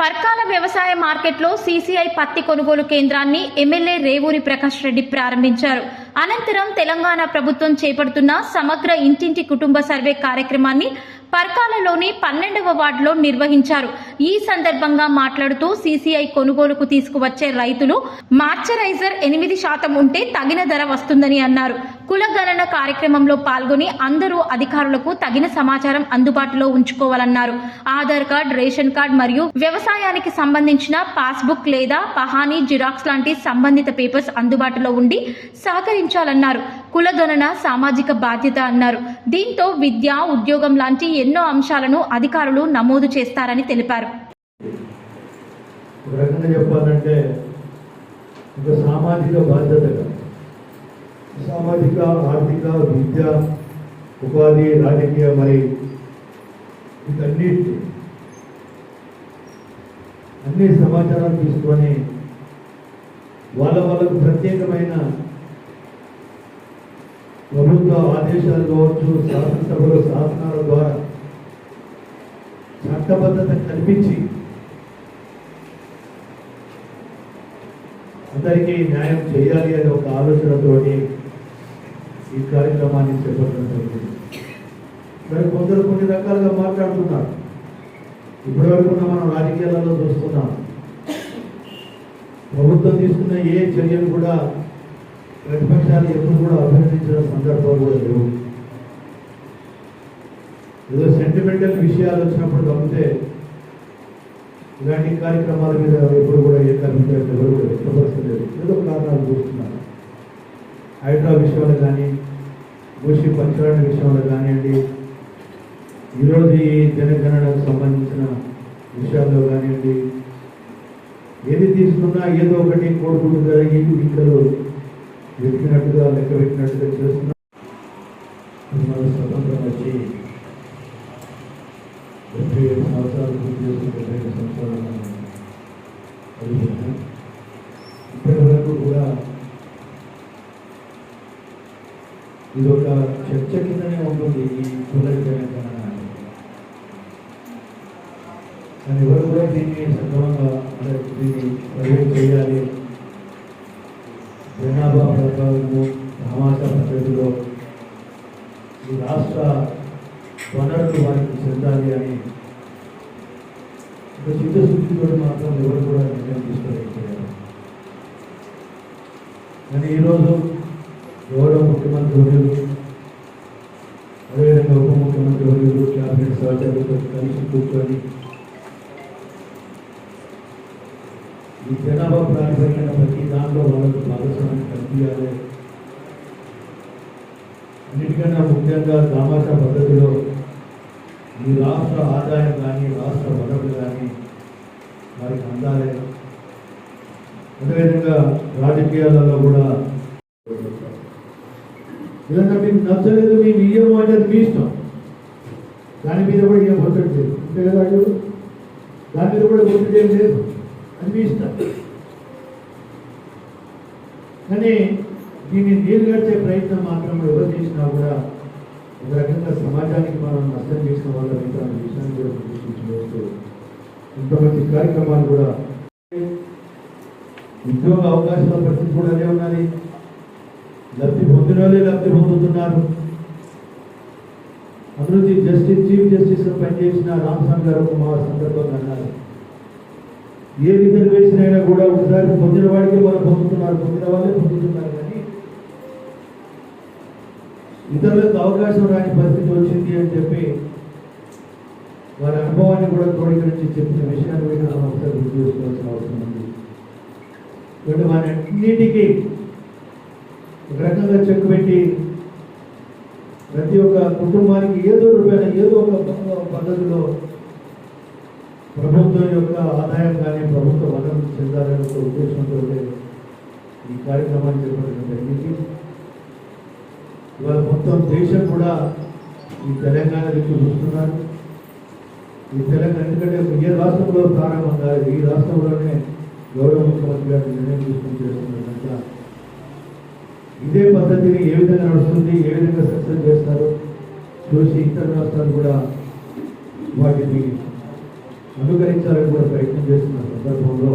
పర్కాల వ్యవసాయ మార్కెట్లో సీసీఐ పత్తి కొనుగోలు కేంద్రాన్ని ఎమ్మెల్యే రేవూరి ప్రకాష్ రెడ్డి ప్రారంభించారు. అనంతరం తెలంగాణ ప్రభుత్వం చేపడుతున్న సమగ్ర ఇంటింటి కుటుంబ సర్వే కార్యక్రమాన్ని పర్కాలలోని పన్నెండవ వార్డులో నిర్వహించారు. ఈ సందర్భంగా మాట్లాడుతూ సీసీఐ కొనుగోలుకు తీసుకువచ్చే రైతులు మార్చరైజర్ ఎనిమిది శాతం ఉంటే తగిన ధర వస్తుందని అన్నారు. కులగణన కార్యక్రమంలో పాల్గొని అందరూ అధికారులకు తగిన సమాచారం అందుబాటులో ఉంచుకోవాలన్నారు. ఆధార్ కార్డ్ రేషన్ కార్డ్ మరియు వ్యవసాయానికి సంబంధించిన పాస్బుక్ లేదా పహానీ జిరాక్స్ లాంటి సంబంధిత పేపర్స్ అందుబాటులో ఉండి సహకరించాలన్నారు. కులగణన సామాజిక బాధ్యత అన్నారు. దీంతో విద్య ఉద్యోగం లాంటి ఎన్నో అంశాలను అధికారులు నమోదు చేస్తారని తెలిపారు. ఒక రకంగా చెప్పాలంటే ఒక సామాజిక బాధ్యతగా సామాజిక ఆర్థిక విద్య ఉపాధి రాజకీయ మరి వీటన్నిటి అన్ని సమాచారం తీసుకొని వాళ్ళ వాళ్ళకు ప్రత్యేకమైన ప్రభుత్వ ఆదేశాలు కావచ్చు శాసనసభలో శాసనాల ద్వారా చట్టబద్ధత కల్పించి అందరికీ న్యాయం చేయాలి అనే ఒక ఆలోచనతోటి ఈ కార్యక్రమాన్ని చేపట్టడం జరిగింది. మరి కొందరు కొన్ని రకాలుగా మాట్లాడుతున్నారు. ఇప్పటివరకు మనం రాజకీయాలలో చూస్తున్నాం. ప్రభుత్వం తీసుకున్న ఏ చర్యలు కూడా ప్రతిపక్షాలు ఎప్పుడు కూడా అభ్యర్థించిన సందర్భాలు కూడా లేవు. ఏదో సెంటిమెంటల్ విషయాలు వచ్చినప్పుడు తప్పితే ఇలాంటి కార్యక్రమాల మీద ఎప్పుడు కూడా ఏ కార్యక్రమం ఎవరు కూడా ఏదో కారణాలు చూస్తున్నారు హైడ్రా విషయంలో కానీ భూషి పంచరాణ విషయంలో కానివ్వండి ఈరోజు ఈ జనగణనకు సంబంధించిన విషయాల్లో కానివ్వండి ఏది తీసుకున్నా ఏదో ఒకటి కోరుకుంటూ జరిగి ఇంకలు వెతికినట్టుగా లెక్క పెట్టినట్టుగా చేస్తున్నారు స్వతంత్రం వచ్చి డెబ్బై ఏడు సంవత్సరాలు పూర్తి చేసుకుని డెబ్బై ఐదు సంవత్సరాలు మనం వరకు కూడా ఇది ఒక చర్చ కిందనే ఉంటుంది ఈ కుల తెలంగాణ కానీ ఎవరు కూడా దీన్ని సక్రమంగా అంటే దీన్ని ప్రైవేట్ చేయాలి. జనాభా ప్రకారము సమాజ పద్ధతిలో ఈ రాష్ట్ర వనరులు వారికి చెందాలి అని ఒక చిత్తశుద్ధితో మాత్రం ఎవరు కూడా నిర్ణయం తీసుకోలేకపోయారు కానీ ఈరోజు గౌరవ ముఖ్యమంత్రి వర్యులు అదేవిధంగా ఉప ముఖ్యమంత్రి వర్యులు క్యాబినెట్ సహచరులతో కలిసి కూర్చొని ఈ జనాభా ప్రాతిపదికన ప్రతి దాంట్లో వాళ్ళకు భాగస్వామ్యం కల్పించాలి. అన్నిటికన్నా ముఖ్యంగా సామాజిక పద్ధతిలో ఈ రాష్ట్ర ఆదాయం కానీ రాష్ట్ర వనరులు కానీ వారికి అందాలి. అదేవిధంగా రాజకీయాలలో కూడా ఇదంతా మీకు నచ్చలేదు మేము ఇయ్యము అనేది మీ ఇష్టం. దాని మీద కూడా ఏం ఒత్తిడి లేదు. అంతే కదా దాని మీద కూడా ఒత్తిడి ఏం లేదు. అది మీ ఇష్టం. కానీ దీన్ని నీళ్ళు ప్రయత్నం మాత్రం ఎవరు చేసినా కూడా ఒక రకంగా సమాజానికి మనం నష్టం చేసిన వాళ్ళ విషయాన్ని కూడా గుర్తించవచ్చు ఇంతమంది కార్యక్రమాలు కూడా ఉద్యోగ అవకాశాల పరిస్థితి కూడా అదే ఉన్నది. లబ్ధి పొందిన వాళ్ళే లబ్ధి పొందుతున్నారు. అభివృద్ధి జస్టిస్ చీఫ్ జస్టిస్ పనిచేసిన రామస్వామి గారు ఒక మా సందర్భంగా అన్నారు. ఏ రిజర్వేషన్ అయినా కూడా ఒకసారి పొందిన వాడికే మనం పొందుతున్నారు. పొందిన వాళ్ళే పొందుతున్నారు కానీ ఇతరులకు అవకాశం రాని పరిస్థితి వచ్చింది అని చెప్పి వారి అనుభవాన్ని కూడా క్రోడీకరించి చెప్పిన విషయాన్ని కూడా మనం ఒకసారి కాబట్టి వారి ఒక రకంగా చెక్ పెట్టి ప్రతి ఒక్క కుటుంబానికి ఏదో రూపాయన ఏదో ఒక పద్ధతిలో ప్రభుత్వం యొక్క ఆదాయం కానీ ప్రభుత్వ వనరులు చెందాలనే ఒక ఉద్దేశంతో ఈ కార్యక్రమాన్ని చేపట్టడం జరిగింది. ఇవాళ మొత్తం దేశం కూడా ఈ తెలంగాణ దిక్కు చూస్తున్నారు ఈ తెలంగాణ ఎందుకంటే ఏ రాష్ట్రంలో ప్రారంభం కాదు ఈ రాష్ట్రంలోనే గౌరవ ముఖ్యమంత్రి గారు నిర్ణయం తీసుకుని చేస్తున్నారు ఇదే పద్ధతిని ఏ విధంగా నడుస్తుంది ఏ విధంగా సక్సెస్ చేస్తారు చూసి ఇతర రాష్ట్రాలు కూడా వాటిని అనుకరించాలని కూడా ప్రయత్నం చేస్తున్న సందర్భంలో